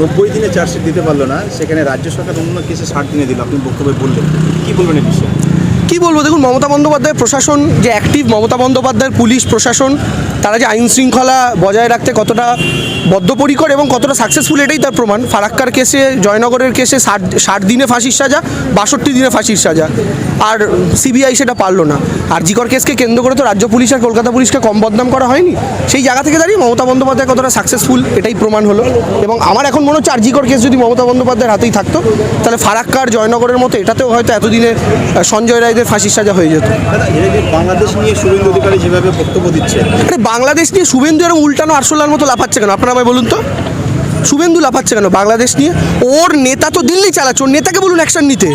নব্বই দিনে চার্জশিট দিতে পারল না, সেখানে রাজ্য সরকার অন্য কেসে ষাট দিনে দিল। আপনি বক্তব্যে বললেন। কী বলবেন এই বিষয়ে? কি বলব, দেখুন, মমতা বন্দ্যোপাধ্যায়ের প্রশাসন, যে অ্যাক্টিভ মমতা বন্দ্যোপাধ্যায়ের পুলিশ প্রশাসন, তারা যে আইন শৃঙ্খলা বজায় রাখতে কতটা বদ্ধপরিকর এবং কতটা সাকসেসফুল এটাই তার প্রমাণ। ফারাক্কার কেসে, জয়নগরের কেসে ষাট ষাট দিনে ফাঁসির সাজা, বাষট্টি দিনে ফাঁসির সাজা। আর সিবিআই সেটা পারল না। আর জিকর কেসকে কেন্দ্র করে তো রাজ্য পুলিশ আর কলকাতা পুলিশকে কম বদনাম করা হয়নি। সেই জায়গা থেকে দাঁড়িয়ে মমতা বন্দ্যোপাধ্যায় কতটা সাকসেসফুল এটাই প্রমাণ হলো। এবং আমার এখন মনে হচ্ছে আর জিকর কেস যদি মমতা বন্দ্যোপাধ্যায়ের হাতেই থাকতো, তাহলে ফারাক্কার, জয়নগরের মতো এটাতেও হয়তো এতদিনে সঞ্জয় রায়দের ফাঁসির সাজা হয়ে যেত। বাংলাদেশ নিয়ে শুভেন্দু অধিকারী যেভাবে বক্তব্য দিচ্ছে আরে বাংলাদেশ নিয়ে শুভেন্দু এরকম উল্টানো আরশোলার মতো লাফাচ্ছে কেন? আপনারা আমায় বলুন তো। শুভেন্দু লাফাচ্ছে কেন? বাংলাদেশ নিয়ে ওর নেতা তো দিল্লি চালাচ্ছে ওর নেতাকে বলুন অ্যাকশন নিতে।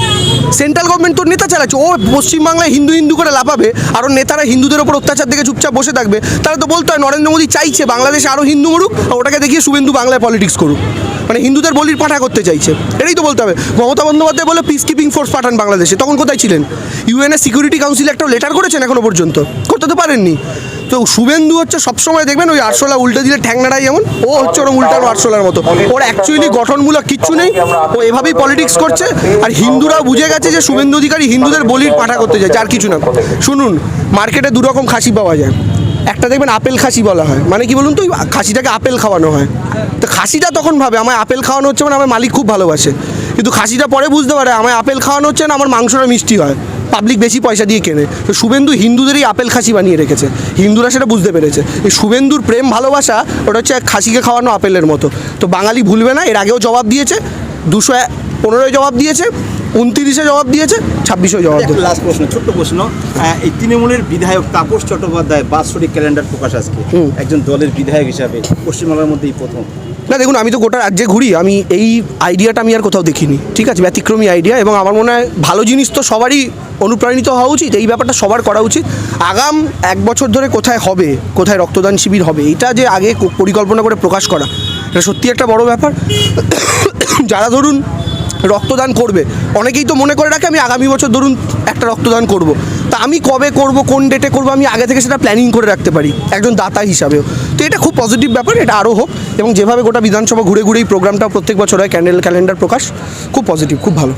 সেন্ট্রাল গভর্নমেন্ট তোর নেতা চালাচ্ছে ও পশ্চিমবাংলায় হিন্দু হিন্দু করে লাফাবে আর ওর নেতারা হিন্দুদের ওপর অত্যাচার দেখে চুপচাপ বসে থাকবে। তাহলে তো বলতে হয় নরেন্দ্র মোদী চাইছে বাংলাদেশে আরও হিন্দু মরুক ওটাকে দেখিয়ে শুভেন্দু বাংলায় পলিটিক্স করুক। মানে হিন্দুদের বলির পাঠা করতে চাইছে। এটাই তো বলতে হবে। মমতা বন্দ্যোপাধ্যায় বলে পিস কিপিং ফোর্স পাঠান বাংলাদেশে। তখন কোথায় ছিলেন? ইউএনএ সিকিউরিটি কাউন্সিল একটা লেটার করেছেন এখনও পর্যন্ত। করতে তো পারেননি। তো শুভেন্দু হচ্ছে সবসময় দেখবেন ওই আরশোলা উল্টে দিলে ঠ্যাংনাড়াই যেমন। ও হচ্ছে ওরকম উল্টানো আরশোলার মতো। ওর অ্যাকচুয়ালি গঠনমূলক কিচ্ছু নেই। ও এভাবেই পলিটিক্স করছে। আর হিন্দুরাও বুঝে গেছে যে শুভেন্দু অধিকারী হিন্দুদের বলির পাঠা করতে যায় আর কিছু না। শুনুন, মার্কেটে দু রকম খাসি পাওয়া যায়। একটা দেখবেন আপেল খাসি বলা হয়। মানে কি বলুন তো খাসিটাকে আপেল খাওয়ানো হয়। তো খাসিটা তখন ভাবে আমার আপেল খাওয়ানো হচ্ছে মানে আমার মালিক খুব ভালোবাসে। কিন্তু খাসিটা পরে বুঝতে পারে, আমায় আপেল খাওয়ানো হচ্ছে না, আমার মাংসটা মিষ্টি হয়। পাবলিক বেশি পয়সা দিয়ে কেনে। তো শুভেন্দু হিন্দুদেরই আপেল খাসি বানিয়ে রেখেছে। হিন্দুরা সেটা বুঝতে পেরেছে। এই শুভেন্দুর প্রেম ভালোবাসা, ওটা হচ্ছে খাসিকে খাওয়ানো আপেলের মতো। তো বাঙালি ভুলবে না, এর আগেও জবাব দিয়েছে, দুশো পনেরোয় জবাব দিয়েছে। উনতিরিশে জবাব দিয়েছে ছাব্বিশে জবাব দেবে লাস্ট প্রশ্ন ছোট্ট প্রশ্ন। এই তৃণমূলের বিধায়ক তাপস চট্টোপাধ্যায় বাৎসরিক ক্যালেন্ডার প্রকাশ আজকে। একজন দলের বিধায়ক হিসাবে পশ্চিমবাংলার মধ্যেই প্রথম। না দেখুন আমি তো গোটা রাজ্যে ঘুরি আমি এই আইডিয়াটা আমি আর কোথাও দেখিনি। ঠিক আছে ব্যতিক্রমী আইডিয়া এবং আমার মনে হয় ভালো জিনিস তো সবারই অনুপ্রাণিত হওয়া উচিত এই ব্যাপারটা সবার করা উচিত। আগাম এক বছর ধরে কোথায় হবে কোথায় রক্তদান শিবির হবে এটা যে আগে পরিকল্পনা করে প্রকাশ করা এটা সত্যি একটা বড় ব্যাপার। যারা ধরুন রক্তদান করবে। অনেকেই তো মনে করে রাখে, আমি আগামী বছর ধরুন একটা রক্তদান করব। তা আমি কবে করব, কোন ডেটে করব, আমি আগে থেকে সেটা প্ল্যানিং করে রাখতে পারি, একজন দাতা হিসাবেও। তো এটা খুব পজিটিভ ব্যাপার, এটা আরও হোক। এবং যেভাবে গোটা বিধানসভা ঘুরে ঘুরে এই প্রোগ্রামটা প্রত্যেক বছর হয় ক্যান্ডেল ক্যালেন্ডার প্রকাশ, খুব পজিটিভ খুব ভালো।